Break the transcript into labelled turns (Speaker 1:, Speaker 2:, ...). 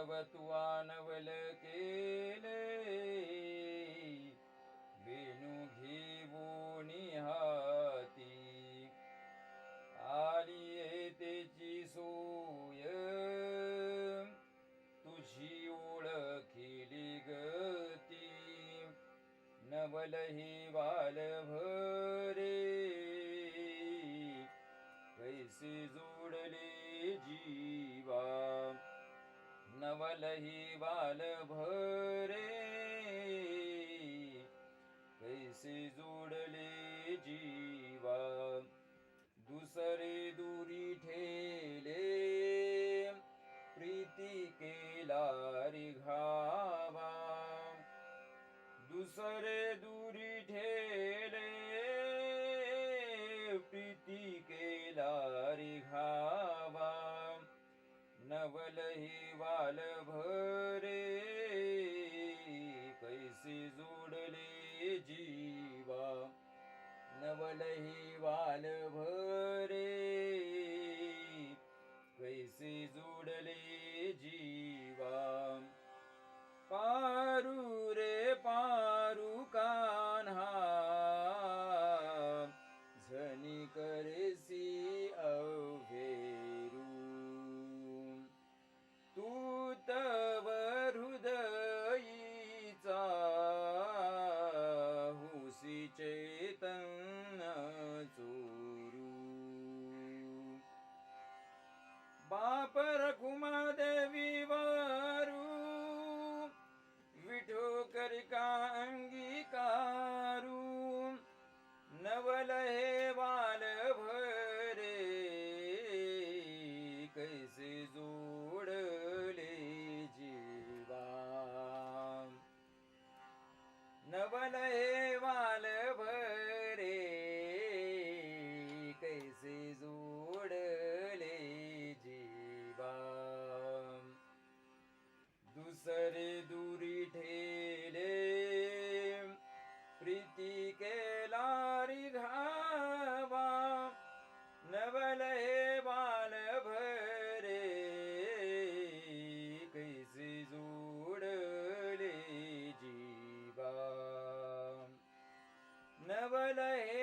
Speaker 1: तव नवल केले. वेणू घेऊनी हाती आली तेची सोय. तुझी ओळखिली गती. नवल ही वाल भरे. कैसे जोडले जी. नवलही बाल भरे कैसे जोडले जीवा? दुसरे दुरी ठेले प्रीती केला रिघावा दुसरे दुरी ठेले प्रीती केला नवलही वाल भरे कैसे जोडले जीवा. नवलही वाल भरे जोडले जीवा नवल हे